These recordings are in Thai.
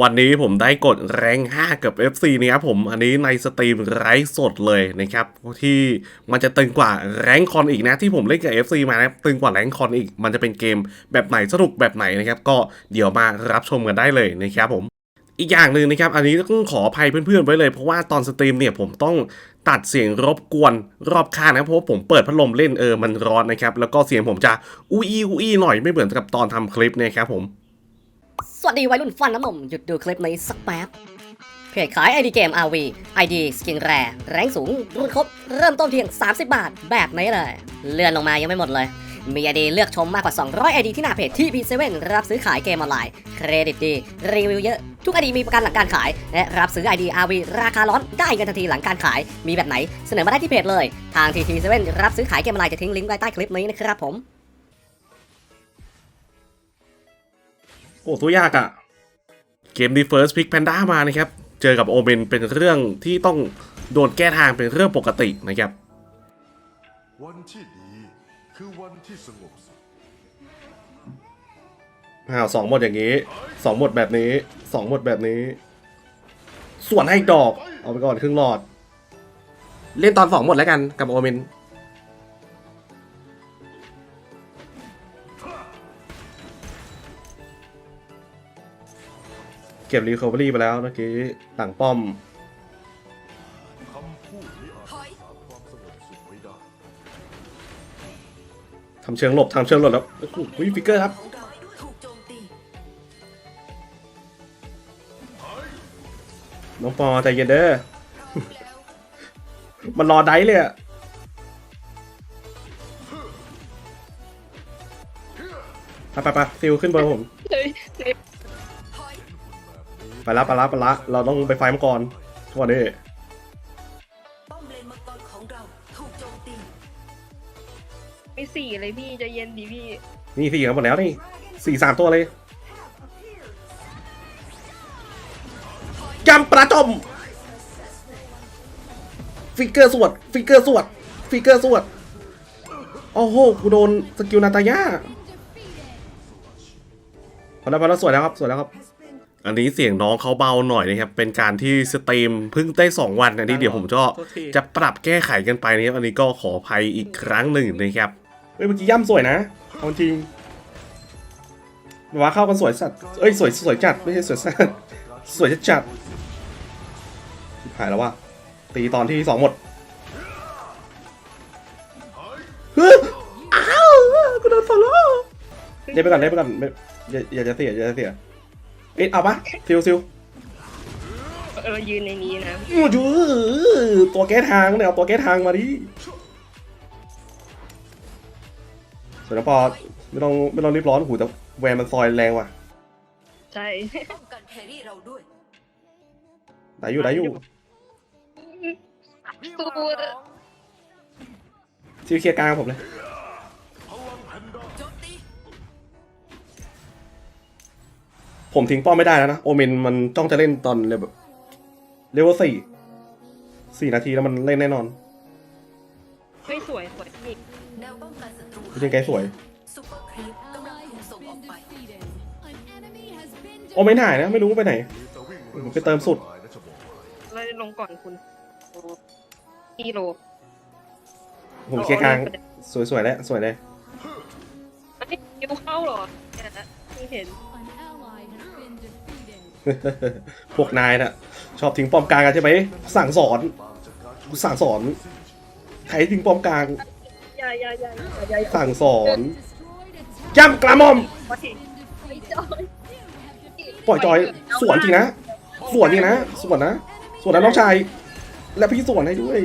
วันนี้ผมได้กดแรง5กับ FC นะครับผมอันนี้ในสตรีมไร้สดเลยนะครับที่มันจะตึงกว่าแรงคอนอีกนะที่ผมเล่นกับ FC มานะตึงกว่าแรงคอนอีก มันจะเป็นเกมแบบไหนสนุกแบบไหนนะครับก็เดี๋ยวมารับชมกันได้เลยนะครับผมอีกอย่างหนึ่งนะครับ อันนี้ต้องขออภัยเพื่อนๆไว้เลย เพราะว่าตอนสตรีมเนี่ยผมต้องตัดเสียงรบกวนรอบข้างนะเพราะผมเปิดพัดลมเล่นเออมันร้อนนะครับ แล้วก็เสียงผมจะอุ้ยอุ้ยหน่อยไม่เหมือนกับตอนทำคลิปนะครับผม วัสดีวัยรุ่นฟันน้ำนมหยุดดูคลิปนี้สักแป๊บเพจขาย ID เกม RV ID สกินแร่แรงสูง รุ่นครบ เริ่มต้นเพียง 30 บาท แบบนี้เลย เลื่อนลงมายังไม่หมดเลย มี ID เลือกชมมากกว่า 200 ID ที่หน้าเพจที่ P7 รับซื้อขายเกมออนไลน์ เครดิตดี รีวิวเยอะ ทุก ID มีประกันหลังการขาย และรับซื้อ ID RV ราคาร้อนได้เงินทันทีหลังการขาย มีแบบไหน เสนอมาได้ที่เพจเลย ทาง TT7 รับซื้อขายเกมออนไลน์จะทิ้งลิงก์ไว้ใต้คลิปนี้นะครับผม โอ้ตัวยากอะ่ะ เกม The First Pick Panda มานะครับ เจอกับโอเมนเป็นเรื่องที่ต้องโดนแก้ทางเป็นเรื่องปกตินะครับ วันที่ดีคือวันที่สงบสุขอ้าวสองหมดอย่างนี้สองหมดแบบนี้สองหมดแบบนี้ ส่วนให้ดอก เอาไปก่อนครึ่งหลอด เล่นตอนสองหมดแล้วกันกับโอเมน เก็บรีคอเวอรี่ไปแล้วเมื่อกี้หลังป้อมคำพูดนี้อาจรักษาความสงบสุขไว้ได้ทำเชิงหลบทำเชิงหลบแล้วโอ้โหฟิกเกอร์ครับ ถูกโจมตีน้องปอใจเย็นเด้อ มันรอได้เลยอะไปไปไปซิลขึ้นเบอร์ผม ไปละไปละไปละเราต้องไปไฟมังกรทุกวันนี้ป้อมเลนมังกรของเราถูกโจมตีไม่สี่เลยพี่ใจะเย็นดีพี่ นี่สี่กันหมดแล้วนี่สี่สามตัวเลยจำประจม ฟิกเกอร์สวด ฟิกเกอร์สวด ฟิกเกอร์สวด โอ้โห กูโดนสกิลนาตายาพอแล้วพอแล้วสวยแล้วครับสวยแล้วครับ อันนี้เสียงน้องเขาเบาหน่อยนะครับ เป็นการที่สตรีมเพิ่งได้2วันอันนี้เดี๋ยวผมจะจะปรับแก้ไขกันไปนะครับ อันนี้ก็ขออภัยอีกครั้งหนึ่งนะครับ เฮ้ยเมื่อกี้ย่ำสวยนะเอาจริงว่าเข้ากันสวยสัตว์เอ้ยสวยสวยจัดไม่ใช่สวยสัตว์สวยจัดจัดชิบหายแล้วว่ะตีตอนที่สองหมดเฮ้ยอ้าวกูโดนฟอลโล่เดี๋ยวไปก่อนเดี๋ยวไปก่อนไม่อย่าอย่าจะเสียอย่าจะเสีย เอ๊ะเอาปะซิวซิวเออยืนในนี้นะอู้จูตัวแก้ทางเนี่ยเอาตัวแก้ทางมาดิส่วนน้องปอไม่ต้องไม่ต้องรีบร้อนหูแต่แวนมันซอยแรงว่ะใช่ป้องกันแครี่เราด้วยได้อยู่ได้อยู่สู้ชิวเคลียร์กลางผมเลย ผมทิ้งป้อมไม่ได้แล้วนะ โอเมนมันจ้องจะเล่นตอนเลยแบบเรียกว่าสี่สี่นาทีแล้วมันเล่นแน่นอนไม่สวยสวยพี่ แนวป้องกันศัตรูจริงไกลสวย ซุปเปอร์ครีปกำลังถูกส่งออกไปโอเมนหายนะ ไม่รู้ไปไหนจะวิ่งผมไปเติมสุดนะจะบอกให้เราจะลงก่อนคุณกิโลผมเคลียร์กลางสวยๆแล้วสวยเลยไอ้ยิวเข้าเหรอเนี่ยนะไม่เห็น พวกนายน่ะ ชอบทิ้งป้อมกลางกันใช่ไหมสั่งสอนตามจากการกูสั่งสอนใครทิ้งป้อมกลาง อย่าอย่าอย่าอย่าอย่าสั่งสอนย่ำกระหม่อมว่าที่ไม่จอยปล่อยจอย สวนจริงนะ สวนจริงนะ สวนนะ สวนนะน้องชาย และพี่สวนให้ด้วย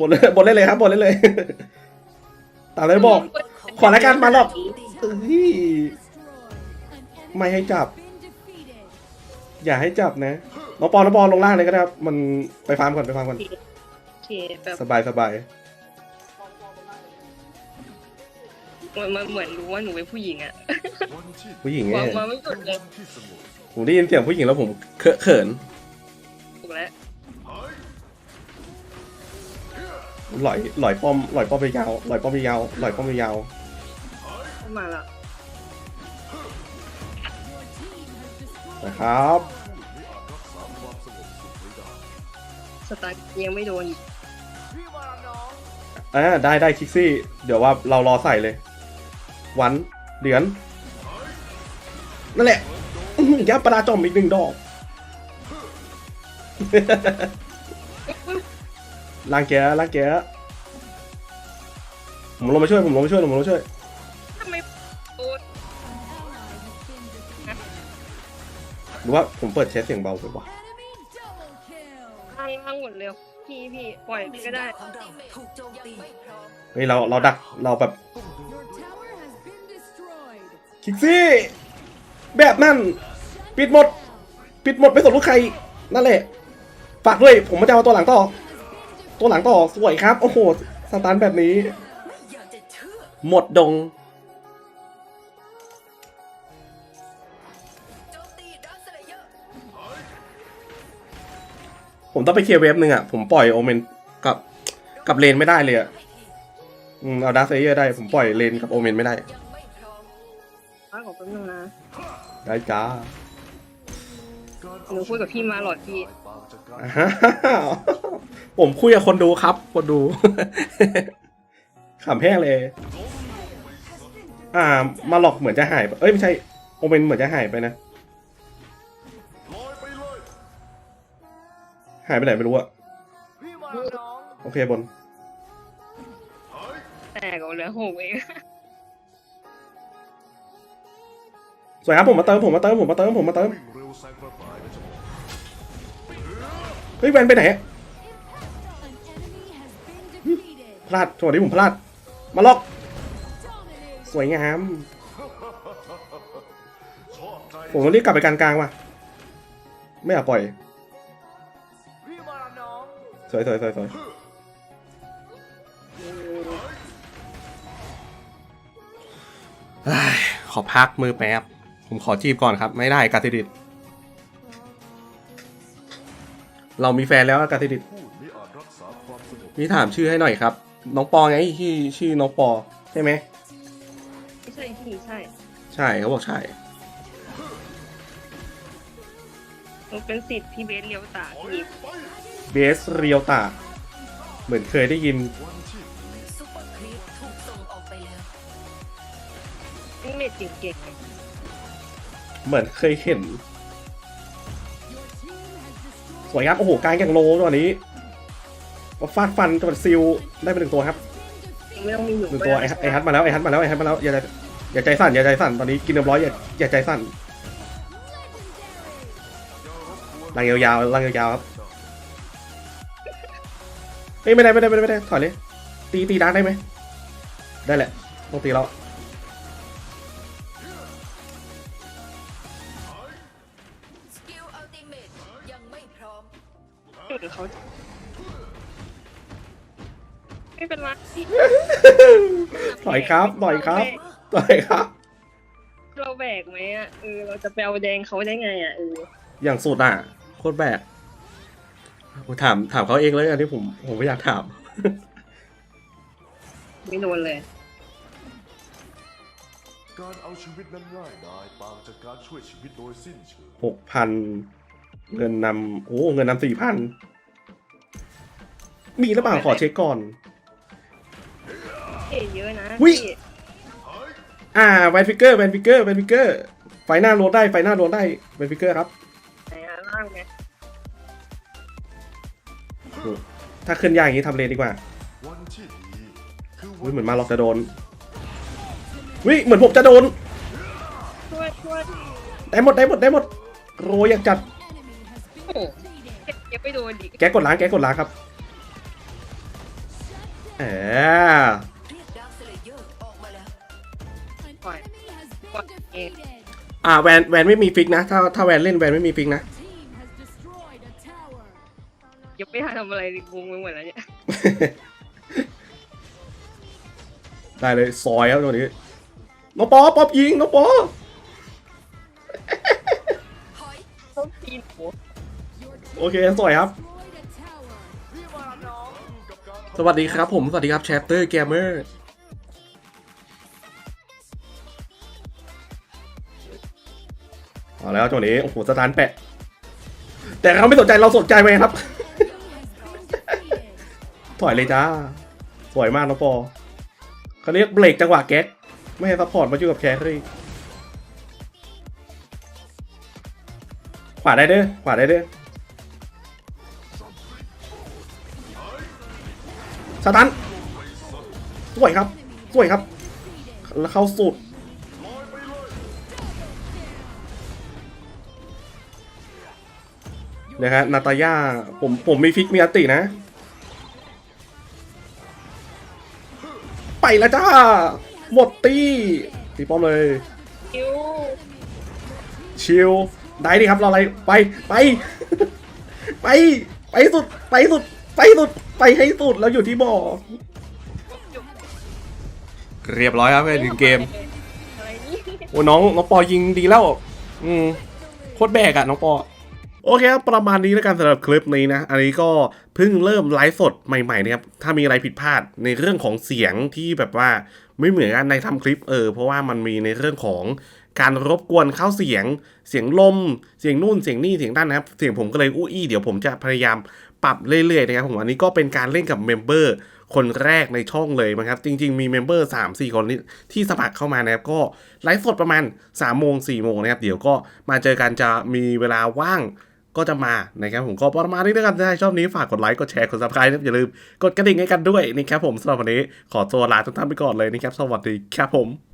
บนเลยบนเล่นเลยครับบนเล่นเลย ตามเลยบอก ขอรายการมาหรอกเอ้ยไม่ให้จับ อย่าให้จับนะน้องปอนน้องปอนลงล่างเลยก็ได้ครับ มันไปฟาร์มก่อนไปฟาร์มก่อน โอเคแบบสบายสบายมันมันเหมือนรู้ว่าหนูเป็นผู้หญิงอะวันที่ผู้หญิงหไงวังมาไม่หยุดเลยวันที่สงบสุขผมได้ยินเสียงผู้หญิงแล้วผมเคอะเขินถูกแล้วหลอยหลอยป้อมหลอยป้อมไปยาวหลอยป้อมไปยาวหลอยป้อมไปยาวเข้ามาละนะครับ สตาร์ทยังไม่โดนอีกอ่าได้ได้คิกซี่ เดี๋ยวว่าเรารอใส่เลย วันเหรียญนั่นแหละอื้อหือยับปลาจอมอีกหนึ่งดอกลางแกลางแกผมลงมาช่วยผมลงมาช่วยผมลงมาช่วยทำไมโดนหรือว่าผมเปิดเชสเสียงเบาไปวะทางทาง หมดเร็ว พี่พี่ปล่อยพี่ก็ได้ ของเราถูกโจมตีเฮ้ยเราเราดักเราแบบคิกซี่ แบบนั่นปิดหมด ปิดหมดไม่สนลูกใคร นั่นแหละ ฝากด้วย ผมมาจะเอาตัวหลังต่อ ตัวหลังต่อสวยครับ โอ้โห สตาร์ทแบบนี้ ไม่อยากจะเชื่อ หมดดง ผมต้องไปเคลียร์เวฟหนึ่งอะ ผมปล่อยโอเมนกับกับเลนไม่ได้เลยอะอืมเอาดาร์เซเยอร์ได้ ผมปล่อยเลนกับโอเมนไม่ได้ยังไม่พร้อมป้าขอแป๊บนึงนะได้จ้าหนูคุยกับพี่มาหลอดพี่ปางจากการอ้าวผมคุยกับคนดูครับ คนดู ขำแห้งเลย อ่า มาหลอกเหมือนจะหายไปเอ้ยไม่ใช่ โอเมนเหมือนจะหายไปนะ หายไปไหนไม่รู้อะโอเคบนแต่ก็เหลือหกเองสวยครับผมมาเติมผมมาเติมผมมาเติมผมมาเติมวิ่งเร็วแซงกระต่ายนะจ๊ะเฮ้ยแวนไปไหนอะพลาดจังหวะนี้ผมพลาด มาล็อก สวยงามชอบใจผมต้องรีบกลับไปกลางกลางว่ะ ไม่อยากปล่อยส วยสวยสวยสวยเฮ้ยขอพักมือแป๊บ ผมขอจีบก่อนครับ ไม่ได้กาติดิดเรามีแฟนแล้วอะกาติดิดพูดไม่อาจรักษาความสงบนี่ถามชื่อให้หน่อยครับ น้องปอไงที่ชื่อน้องปอใช่ไหมไม่ใช่พี่ใช่ ใช่เขาบอกใช่หนูเป็นสิทธิ์พี่เบสเลียวตาพี่ เบสเรียวตาเหมือนเคยได้ยินวันที่ดีซุปเปอร์ครีปถูกส่งออกไปแล้วพี่เมดเก่งเหมือนเคยเห็น สวยครับ โอ้โหกลารแข่งโลตัวนี้ว่าฟาดฟันจังหวัดซิลได้ไปหนึ่งตัวครับๆไม่ต้องมีหนูหนึ่งตัวไอ้ฮัทไอ้ฮัทมาแล้วไอ้ฮัทมาแล้วไอ้ฮัทมาแล้วอย่าอย่าใจสั่นอย่าใจสั่นตอนนี้กินเรียบร้อยอย่าอย่าใจสั่นลังยาวๆลังยาวๆครับ เฮ้ยไม่ได้ไม่ได้ไม่ได้ไม่ได้ถอยเลย ตีตีดักได้ไหมได้แหละต้องตีแล้วสกิลอัลติเมทยังไม่พร้อมหรือเขาไม่เป็นไรพี่ถอยครับถอยครับถอยครับ เราแบกไหมอะเออเราจะไปเอาแดงเขาได้ไงอะเอออย่างสุดอะ โคตรแบก ผมถามถามเขาเองเลยอันที่ผมผมไม่อยากถาม ไม่โดนเลย การเอาชีวิตนั้นง่ายดายปางจากการช่วยชีวิตโดยสิ้นเชิงหกพันเงินนำโอ้เงินนำสี่พันมีหรือเปล่าขอเช็คก่อน เอ๋เยอะนะอุ๊ย พี่อ่าแวนฟิกเกอร์แวนฟิกเกอร์แวนฟิกเกอร์ไฟหน้าโหลดได้ไฟหน้าโหลดได้แวนฟิกเกอร์ครับไหนอะล่างไง ถ้าขึ้นยากอย่างนี้ทำเลนดีกว่าวันที่ดีคืออุ้ยเหมือนมาล็อกจะโดนวิเหมือนผมจะโดนช่วยช่วยได้หมดได้หมดได้หมด โรยอยากจัดโอ้โหยังไม่โดนอีกแกกดล้างแกกดล้างครับแหมเรียกดักสเลเยอร์ออกมาแล้วปล่อยปล่อยเองอ่าแวนแวนไม่มีฟิกนะ ถ้าถ้าแวนเล่นแวนไม่มีฟิกนะ ยังไม่ทันทำอะไรเลยงงไปหมดแล้วเนี่ยได้เลยซอยครับตัวนี้น้องปอป๊อบยิงน้องปอถอยต้องทีนโหโอเคสวยครับ สวัสดีครับผม สวัสดีครับแชปเตอร์เกมเมอร์เอาแล้วจังหวะนี้ โอ้โหสถานแปะ แต่เราไม่สนใจเราสนใจไหมครับ ถอยเลยจ้า สวยมากน้องปอเขาเรียกเบรกจังหวะแก๊ก ไม่ให้ซัพพอร์ตมาอยู่กับแครี่ขวาได้เด้อขวาได้เด้อสตันสวยครับสวยครับ แล้วเข้าสุดนะฮะนาตาย่าผมผมมีฟิกมีอตตินะ แล้วจ้า หมดตี้ตีป้อมเลย คิวชิลได้ดิครับรออะไรไปไป ไป ไปสุดไปสุด ไปสุดไปให้สุดแล้วอยู่ที่บ่อเรียบร้อยครับไปถึงเกม อะไรนี่ โอ้น้องน้องปอยิงดีแล้ว อืมโคตรแบกอะน้องปอ โอเคครับ ประมาณนี้แล้วกันสำหรับคลิปนี้นะ อันนี้ก็เพิ่งเริ่มไลฟ์สดใหม่ๆนะครับ ถ้ามีอะไรผิดพลาดในเรื่องของเสียงที่แบบว่าไม่เหมือนกันในทำคลิปเออ เพราะว่ามันมีในเรื่องของการรบกวนเข้าเสียง เสียงลม เสียงนู่น เสียงนี่ เสียงนั่นนะครับ เสียงผมก็เลยอู้อี้เดี๋ยวผมจะพยายามปรับเรื่อยๆนะครับผมอันนี้ก็เป็นการเล่นกับเมมเบอร์คนแรกในช่องเลยนะครับ จริง ๆ มีเมมเบอร์3 4 คนที่ที่สมัครเข้ามานะครับก็ไลฟ์สดประมาณ3โมง4โมงนะครับ เดี๋ยวก็มาเจอกันจะมีเวลาว่าง ก็จะมานะครับผมก็ประมาณนี้ด้วยกันถ้าชอบนี้ฝากกดไลค์กดแชร์กด subscribe นะครับอย่าลืมกดกระดิ่งให้กันด้วยนะครับผมสำหรับวันนี้ขอตัวลาทุกท่านไปก่อนเลยนะครับสวัสดีครับผม